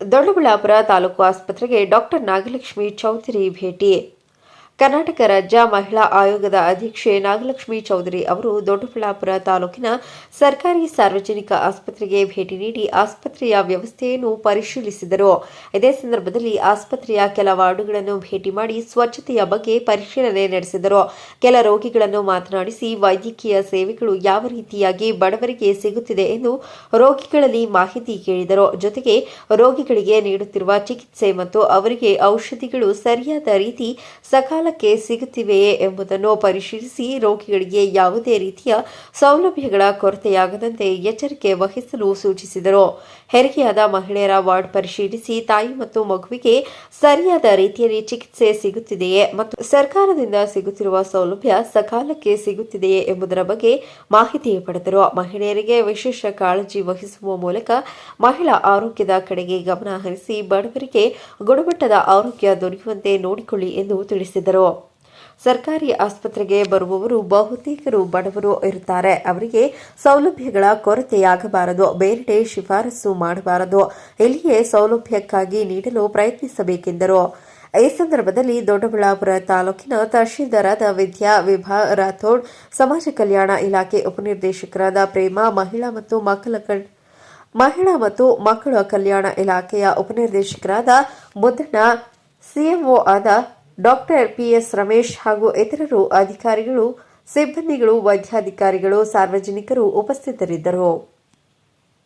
ದೊಡ್ಡಬಳ್ಳಾಪುರ ತಾಲೂಕು ಆಸ್ಪತ್ರೆಗೆ ಡಾಕ್ಟರ್ ನಾಗಲಕ್ಷ್ಮಿ ಚೌಧರಿ ಭೇಟಿ ಕರ್ನಾಟಕ ರಾಜ್ಯ ಮಹಿಳಾ ಆಯೋಗದ ಅಧ್ಯಕ್ಷೆ ನಾಗಲಕ್ಷ್ಮಿ ಚೌಧರಿ ಅವರು ದೊಡ್ಡಬಳ್ಳಾಪುರ ತಾಲೂಕಿನ ಸರ್ಕಾರಿ ಸಾರ್ವಜನಿಕ ಆಸ್ಪತ್ರೆಗೆ ಭೇಟಿ ನೀಡಿ ಆಸ್ಪತ್ರೆಯ ವ್ಯವಸ್ಥೆಯನ್ನು ಪರಿಶೀಲಿಸಿದರು. ಇದೇ ಸಂದರ್ಭದಲ್ಲಿ ಆಸ್ಪತ್ರೆಯ ಕೆಲ ವಾರ್ಡುಗಳನ್ನು ಭೇಟಿ ಮಾಡಿ ಸ್ವಚ್ಛತೆಯ ಬಗ್ಗೆ ಪರಿಶೀಲನೆ ನಡೆಸಿದರು. ಕೆಲ ರೋಗಿಗಳನ್ನು ಮಾತನಾಡಿಸಿ ವೈದ್ಯಕೀಯ ಸೇವೆಗಳು ಯಾವ ರೀತಿಯಾಗಿ ಬಡವರಿಗೆ ಸಿಗುತ್ತಿದೆ ಎಂದು ರೋಗಿಗಳಲ್ಲಿ ಮಾಹಿತಿ ಕೇಳಿದರು. ಜೊತೆಗೆ ರೋಗಿಗಳಿಗೆ ನೀಡುತ್ತಿರುವ ಚಿಕಿತ್ಸೆ ಮತ್ತು ಅವರಿಗೆ ಔಷಧಿಗಳು ಸರಿಯಾದ ರೀತಿ ಸಕಾಲಕ್ಕೆ ಸಿಗುತ್ತಿವೆಯೇ ಎಂಬುದನ್ನು ಪರಿಶೀಲಿಸಿ ರೋಗಿಗಳಿಗೆ ಯಾವುದೇ ರೀತಿಯ ಸೌಲಭ್ಯಗಳ ಕೊರತೆಯಾಗದಂತೆ ಎಚ್ಚರಿಕೆ ವಹಿಸಲು ಸೂಚಿಸಿದರು. ಹೆರಿಗೆಯಾದ ಮಹಿಳೆಯರ ವಾರ್ಡ್ ಪರಿಶೀಲಿಸಿ ತಾಯಿ ಮತ್ತು ಮಗುವಿಗೆ ಸರಿಯಾದ ರೀತಿಯಲ್ಲಿ ಚಿಕಿತ್ಸೆ ಸಿಗುತ್ತಿದೆಯೇ ಮತ್ತು ಸರ್ಕಾರದಿಂದ ಸಿಗುತ್ತಿರುವ ಸೌಲಭ್ಯ ಸಕಾಲಕ್ಕೆ ಸಿಗುತ್ತಿದೆಯೇ ಎಂಬುದರ ಬಗ್ಗೆ ಮಾಹಿತಿ ಪಡೆದರು. ಮಹಿಳೆಯರಿಗೆ ವಿಶೇಷ ಕಾಳಜಿ ವಹಿಸುವ ಮೂಲಕ ಮಹಿಳಾ ಆರೋಗ್ಯದ ಕಡೆಗೆ ಗಮನ ಹರಿಸಿ ಬಡವರಿಗೆ ಗುಣಮಟ್ಟದ ಆರೋಗ್ಯ ದೊರೆಯುವಂತೆ ನೋಡಿಕೊಳ್ಳಿ ಎಂದು ತಿಳಿಸಿದರು. ಸರ್ಕಾರಿ ಆಸ್ಪತ್ರೆಗೆ ಬರುವವರು, ಬಹುತೇಕರು ಬಡವರು ಇರುತ್ತಾರೆ. ಅವರಿಗೆ ಸೌಲಭ್ಯಗಳ ಕೊರತೆಯಾಗಬಾರದು. ಬೇರೆಡೆ ಶಿಫಾರಸು ಮಾಡಬಾರದು. ಇಲ್ಲಿಯೇ ಸೌಲಭ್ಯಕ್ಕಾಗಿ ನೀಡಲು ಪ್ರಯತ್ನಿಸಬೇಕೆಂದರು. ಈ ಸಂದರ್ಭದಲ್ಲಿ ದೊಡ್ಡಬಳ್ಳಾಪುರ ತಾಲೂಕಿನ ತಹಶೀಲ್ದಾರಾದ ವಿದ್ಯಾ ವಿಭಾ ರಾಥೋಡ್, ಸಮಾಜ ಕಲ್ಯಾಣ ಇಲಾಖೆ ಉಪನಿರ್ದೇಶಕರಾದ ಪ್ರೇಮ, ಮಹಿಳಾ ಮತ್ತು ಮಕ್ಕಳ ಮಹಿಳಾ ಮತ್ತು ಮಕ್ಕಳ ಕಲ್ಯಾಣ ಇಲಾಖೆಯ ಉಪನಿರ್ದೇಶಕರಾದ ಮುದ್ದಣ್ಣ, ಸಿಎಂಒ ಆದ ಡಾಕ್ಟರ್ ಪಿಎಸ್ ರಮೇಶ್ ಹಾಗೂ ಇತರರು ಅಧಿಕಾರಿಗಳು ಸಿಬ್ಬಂದಿಗಳು ವೈದ್ಯಾಧಿಕಾರಿಗಳು ಸಾರ್ವಜನಿಕರು ಉಪಸ್ಥಿತರಿದ್ದರು.